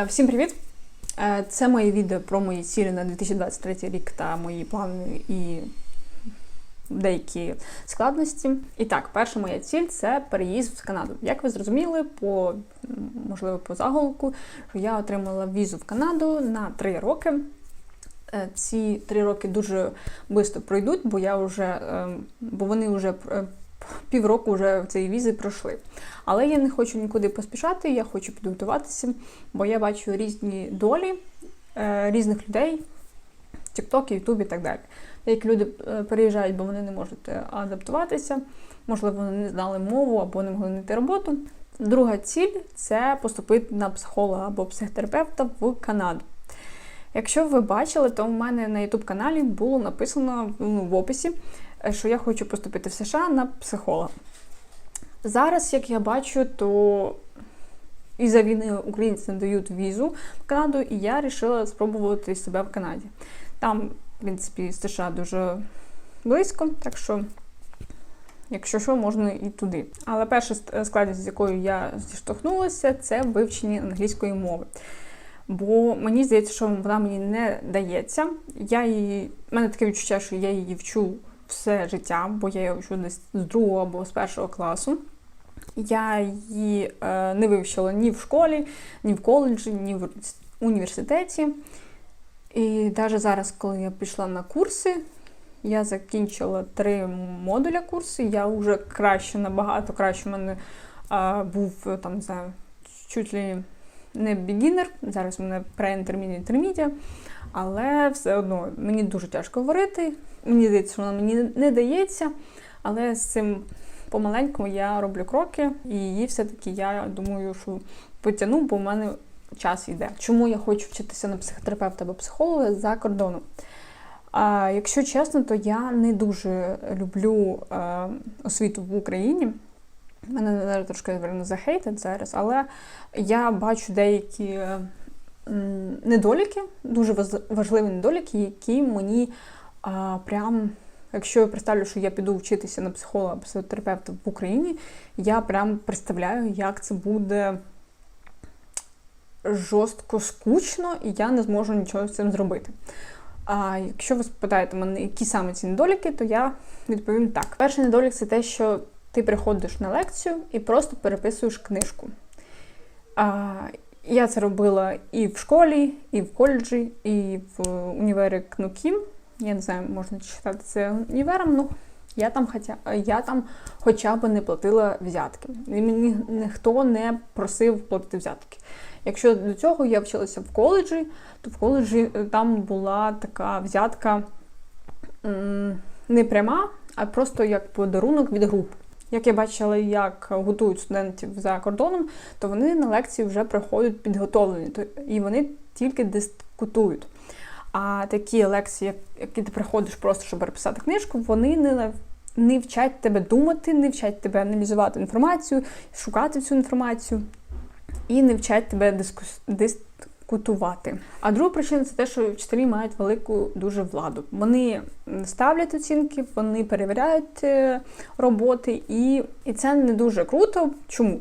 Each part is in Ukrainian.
Е, Всім привіт! Е, Це моє відео про мої цілі на 2023 рік та мої плани і деякі складності. І так, перша моя ціль це переїзд в Канаду. Як ви зрозуміли, по можливо по заголовку, що я отримала візу в Канаду на 3 роки. Е, Ці три роки дуже швидко пройдуть, бо я вже, е, бо вони вже півроку вже цієї візи пройшли. Але я не хочу нікуди поспішати, я хочу підготуватися, бо я бачу різні долі е, різних людей, в TikTok, YouTube і так далі. Деякі люди е, переїжджають, бо вони не можуть е, адаптуватися, можливо, вони не знали мову або не могли знайти роботу. Друга ціль це поступити на психолога або психотерапевта в Канаду. Якщо ви бачили, то в мене на YouTube каналі було написано ну, в описі, що я хочу поступити в США на психолога. Зараз, як я бачу, то із-за війни українці не дають візу в Канаду, і я вирішила спробувати себе в Канаді. Там, в принципі, США дуже близько, так що, якщо що, можна і туди. Але перша складність, з якою я зіштовхнулася, це вивчення англійської мови. Бо мені здається, що вона мені не дається. Я її, в мене таке відчуття, що я її вчу все життя, бо я її вчу десь з другого або з першого класу. Я її е, не вивчила ні в школі, ні в коледжі, ні в університеті. І навіть зараз, коли я пішла на курси, я закінчила три модуля курсу, я вже краще, набагато краще в мене е, був там, не знаю, чуть ли не бігінер, зараз в мене преінтермідія інтермідія, але все одно мені дуже тяжко говорити. Мені здається, що вона мені не дається, але з цим помаленькому я роблю кроки, і її все-таки я думаю, що потягну, бо в мене час йде. Чому я хочу вчитися на психотерапевта або психолога за кордоном? А, Якщо чесно, то я не дуже люблю а, освіту в Україні. Мене трошки захейтить зараз, але я бачу деякі недоліки, дуже важливі недоліки, які мені а, прям, якщо я представлю, що я піду вчитися на психолога, психотерапевта в Україні, я прям представляю, як це буде жорстко скучно, і я не зможу нічого з цим зробити. А якщо ви спитаєте мене, які саме ці недоліки, то я відповім так. Перший недолік це те, що ти приходиш на лекцію і просто переписуєш книжку. А, Я це робила і в школі, і в коледжі, і в універі КНУКІМ. Я не знаю, можна читати це універом, ну я там хоча, я там хоча б не платила взятки. І мені ніхто не просив платити взятки. Якщо до цього я вчилася в коледжі, то в коледжі там була така взятка не пряма, а просто як подарунок від групи. Як я бачила, як готують студентів за кордоном, то вони на лекції вже приходять підготовлені, і вони тільки дискутують. А такі лекції, які ти приходиш просто, щоб переписати книжку, вони не не вчать тебе думати, не вчать тебе аналізувати інформацію, шукати цю інформацію і не вчать тебе дискус... дискутувати. А друга причина це те, що вчителі мають велику дуже владу. Вони ставлять оцінки, вони перевіряють роботи, і, і це не дуже круто. Чому?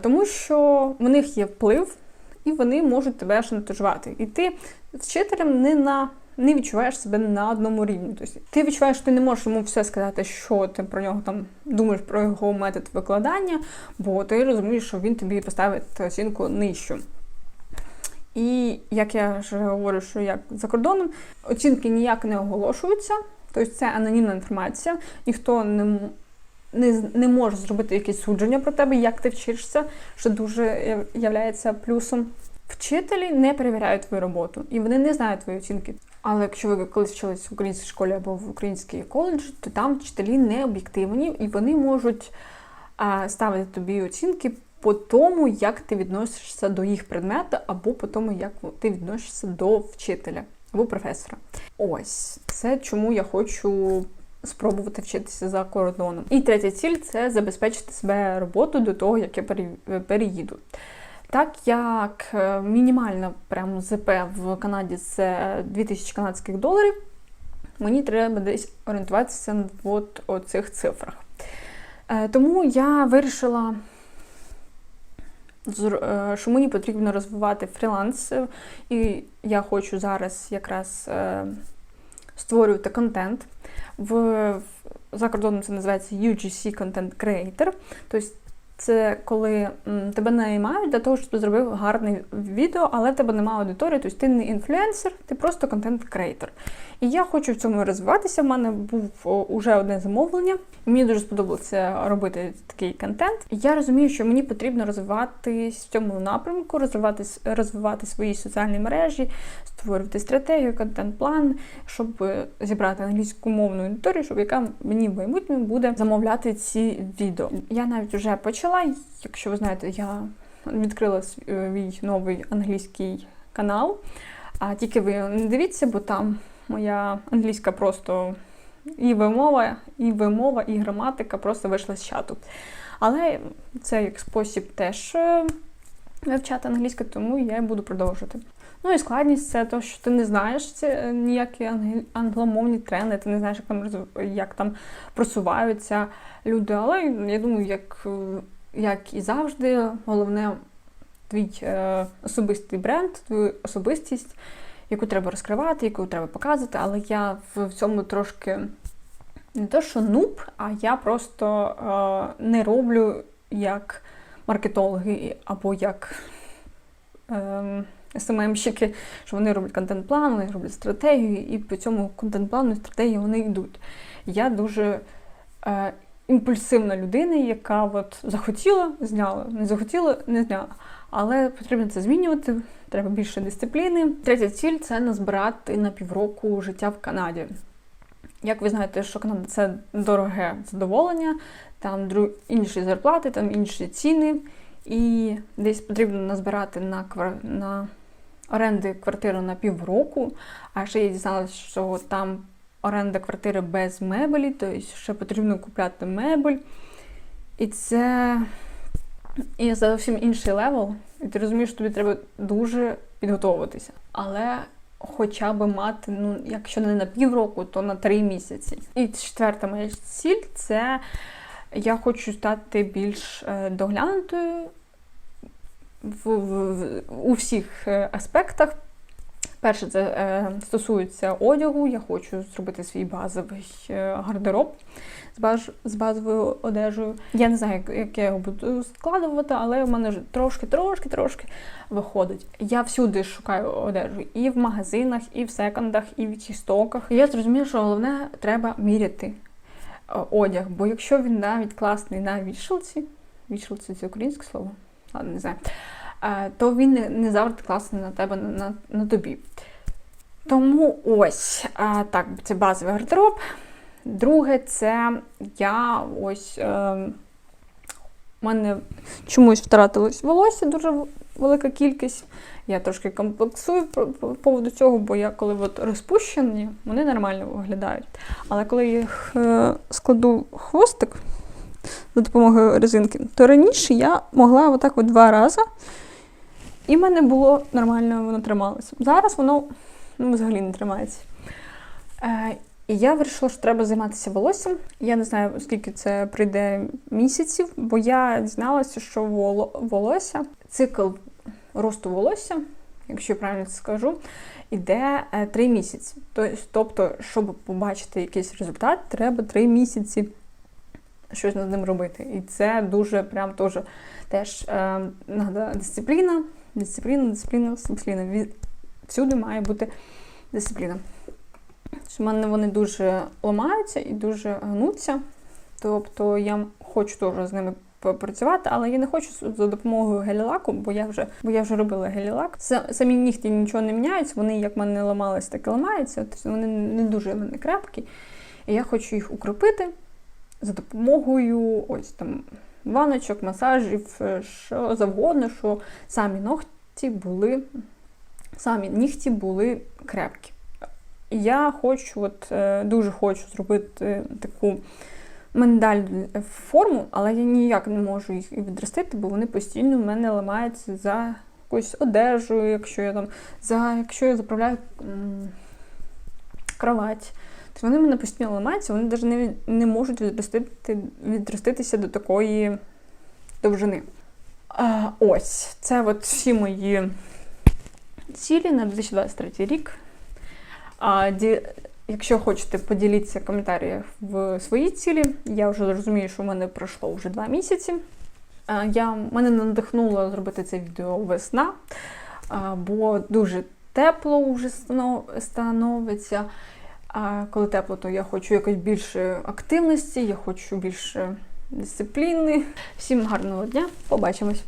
Тому що в них є вплив, і вони можуть тебе шантажувати. І ти вчителем не на не відчуваєш себе на одному рівні. Тобто ти відчуваєш, що ти не можеш йому все сказати, що ти про нього там думаєш про його метод викладання, бо ти розумієш, що він тобі поставить оцінку нижчу. І як я вже говорю, що як за кордоном оцінки ніяк не оголошуються, тобто це анонімна інформація, ніхто не не, не може зробити якесь судження про тебе, як ти вчишся, що дуже являється плюсом. Вчителі не перевіряють твою роботу, і вони не знають твої оцінки. Але якщо ви колись вчились в українській школі або в українській коледжі, то там вчителі не об'єктивні і вони можуть ставити тобі оцінки по тому, як ти відносишся до їх предмета, або по тому, як ти відносишся до вчителя або професора. Ось це чому я хочу. Спробувати вчитися за кордоном. І третя ціль це забезпечити себе роботу до того, як я переїду. Так як е, мінімальна прям ЗП в Канаді це 2000 канадських доларів, мені треба десь орієнтуватися в оцих цифрах. Е, тому я вирішила що мені потрібно розвивати фріланс, е, і я хочу зараз якраз е, створювати контент. В, в- за кордоном це називається UGC Content Creator. Тобто це коли тебе наймають для того, щоб ти зробив гарне відео, але в тебе немає аудиторії, тобто ти не інфлюенсер, ти просто контент-креатор. І я хочу в цьому розвиватися. В мене був уже одне замовлення. Мені дуже сподобалося робити такий контент. Я розумію, що мені потрібно розвиватись в цьому напрямку, розвиватись, розвивати свої соціальні мережі, створювати стратегію, контент-план, щоб е, зібрати англійськомовну аудиторію, щоб яка мені в майбутньому буде замовляти ці відео. Я навіть вже почала. Якщо ви знаєте, я відкрила свій новий англійський канал. А тільки ви не дивіться, бо там моя англійська просто і вимова, і вимова, і граматика просто вийшла з чату. Але це як спосіб теж е, вивчати англійську, тому я буду продовжувати. Ну і складність це те, що ти не знаєш ці, е, ніякі англомовні тренди, ти не знаєш, як там як там просуваються люди. Але я думаю, як, е, як і завжди, головне твій е, особистий бренд, твою особистість, яку треба розкривати, яку треба показувати. Але я в цьому трошки не то, що нуб, а я просто е, не роблю як маркетологи або як. Е, СММщики, що вони роблять контент-план, вони роблять стратегію, і по цьому контент-плану і стратегії вони йдуть. Я дуже е, імпульсивна людина, яка от захотіла, зняла, не захотіла, не зняла. Але потрібно це змінювати, треба більше дисципліни. Третя ціль це назбирати на півроку життя в Канаді. Як ви знаєте, що Канада це дороге задоволення, там інші зарплати, там інші ціни, і десь потрібно назбирати на, квар... на оренди квартири на півроку. А ще я дізналася, що там оренда квартири без мебелі, тобто ще потрібно купляти мебель. І це і зовсім інший левел. І ти розумієш, що тобі треба дуже підготовуватися. Але хоча б мати, ну, якщо не на півроку, то на три місяці. І четверта моя ціль це я хочу стати більш е, доглянутою в, в, в, у всіх е, аспектах. Перше, це е, стосується одягу. Я хочу зробити свій базовий е, гардероб з, баж, з базовою одежею. Я не знаю, як, як я його буду складувати, але в мене вже трошки, трошки, трошки виходить. Я всюди шукаю одежу і в магазинах, і в секондах, і в тістоках. Я зрозуміла, що головне треба міряти е, одяг. Бо якщо він навіть класний на вішалці, вішалці це українське слово, ладно, не знаю, то він не, завжди класний на тебе, на, на, тобі. Тому ось е, так, це базовий гардероб. Друге, це я ось. Е, у мене чомусь втратилось волосся дуже велика кількість. Я трошки комплексую по поводу цього, бо я коли от розпущені, вони нормально виглядають. Але коли я їх е, складу хвостик за допомогою резинки, то раніше я могла отак от два рази, і в мене було нормально, воно трималося. Зараз воно ну, взагалі не тримається. Е, і я вирішила, що треба займатися волоссям. Я не знаю, скільки це прийде місяців, бо я дізналася, що воло- волосся, цикл росту волосся, якщо я правильно це скажу, іде е, три місяці. Тобто, Тобто, щоб побачити якийсь результат, треба три місяці щось над ним робити. І це дуже прям теж теж е, дисципліна, дисципліна, дисципліна, дисципліна. Всюди має бути дисципліна. У мене вони дуже ламаються і дуже гнуться. Тобто я хочу теж з ними попрацювати, але я не хочу за допомогою гелі-лаку, бо я вже бо я вже робила гелі-лак. Самі нігті нічого не міняються, вони як в мене ламалися, так і ламаються. Тобто вони не дуже в мене крепкі. І я хочу їх укропити за допомогою ось там ваночок, масажів, е, що завгодно, що самі ногті були, самі нігті були крепкі. Я хочу, от е, дуже хочу зробити таку миндальну форму, але я ніяк не можу їх відростити, бо вони постійно в мене ламаються за якусь одежу, якщо я там за якщо я заправляю кровать. То вони мене постійно ламаються, вони навіть не, не можуть відростити, відроститися до такої довжини. А, ось, це от всі мої цілі на 2023 рік. А, ді... Якщо хочете, поділіться в коментарях в свої цілі. Я вже розумію, що в мене пройшло вже два місяці. А, Я, мене надихнуло зробити це відео весна, а, бо дуже тепло вже становиться. А коли тепло, то я хочу якось більше активності, я хочу більше дисципліни. Всім гарного дня, побачимось!